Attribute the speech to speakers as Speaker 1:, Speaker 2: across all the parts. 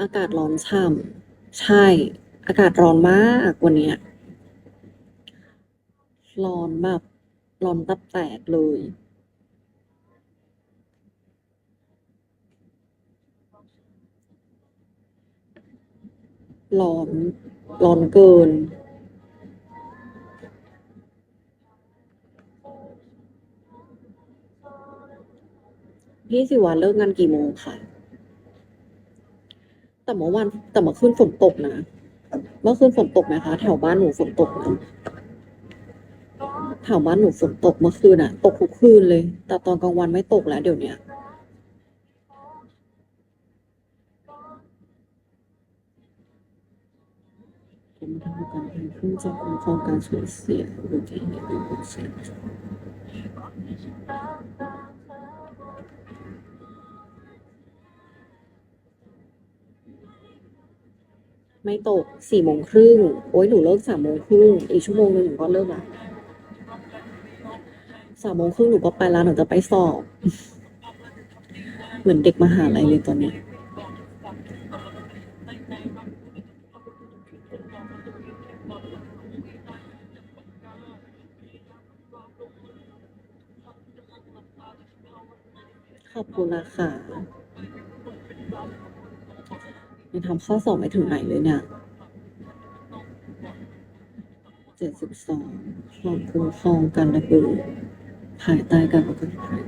Speaker 1: อากาศร้อนช่ำใช่ อากาศร้อนมากวันนี้ร้อนแบบร้อนตับแตกเลย ร้อน ร้อนเกินพี่สิวาเลิกงานกี่โมงค่ะ แต่เมื่อวานแต่เมื่อคืนฝนตกนะเมื่อคืนฝนตกไหมคะแถวบ้านหนูฝนตกนะแถวบ้านหนูฝนตกเมื่อคืนอะตกทุกคืนเลย แต่ตอนกลางวันไม่ตกแล้วเดี๋ยวเนี้ยผมทำการให้เพิ่งจะคุ้มครองการสูญเสียหรือที่เห็นเป็นผลเสีย ไม่ตกสี่โมงครึ่งโอ้ยหนูเลิกสามโมงครึ่งอีกชั่วโมงหนึงหนูก็เลิกละสามโมงครึ่งหนูก็ไปแล้วหนูจะไปสอบ เหมือนเด็กมหาลัยเลยตอนนี้ขอบคุณนะคะ ยังทำข้อสอบไม่ถึงไหนเลยเนี่ยเจ็ดสิบสองความคุ้มครองการระเบิดภายใต้การประกันภัย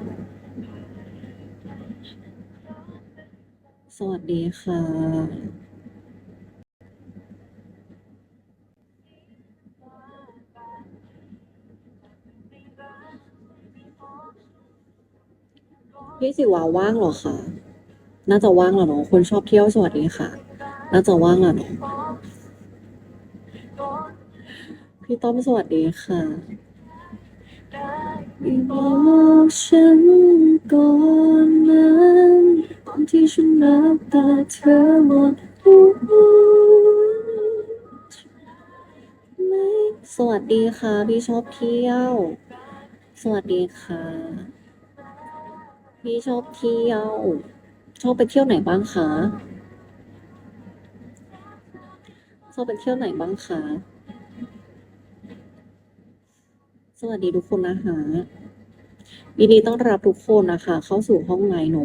Speaker 1: สวัสดีค่ะ พี่สิวาว่างเหรอคะ น่าจะว่างแหละเนาะคนชอบเที่ยวสวัสดีค่ะ น่าจะว่างแหละเนาะพี่ต้อมสวัสดีค่ะบอกฉันก่อนนั้นตอนที่ฉันนับตาเธอหมดหัวสวัสดีค่ะ พี่ชอบเที่ยว สวัสดีค่ะ พี่ชอบเที่ยว ชอบไปเที่ยวไหนบ้างคะชอบไปเที่ยวไหนบ้างคะสวัสดีทุกคนนะคะยินดีต้อนรับทุกคนนะคะ เข้าสู่ห้องไลน์หนู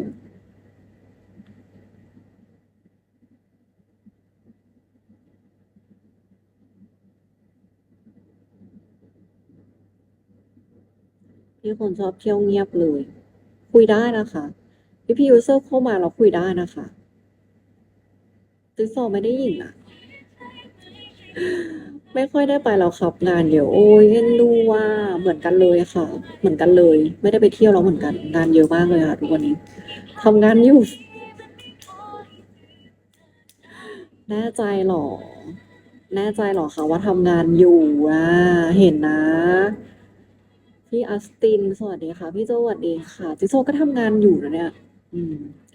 Speaker 1: พี่คนชอบเที่ยวเงียบเลย คุยได้นะคะ พี่พี่ยูเซอร์เข้ามาเราคุยได้นะคะติ๊กซอไม่ได้ยินอะ ไม่ค่อยได้ไปแล้วครับงานเดี๋ยวโอ้ยเอ็นดูว่าเหมือนกันเลยค่ะ เหมือนกันเลย ไม่ได้ไปเที่ยวแล้วเหมือนกันงานเยอะมากเลยค่ะทุกวันนี้ทำงานอยู่แน่ใจหรอ แน่ใจหรอคะว่าทำงานอยู่อะ เห็นนะ พี่อัสติน สวัสดีค่ะ พี่โจสวัสดีค่ะ จิโซก็ทำงานอยู่นะเนี่ย อืม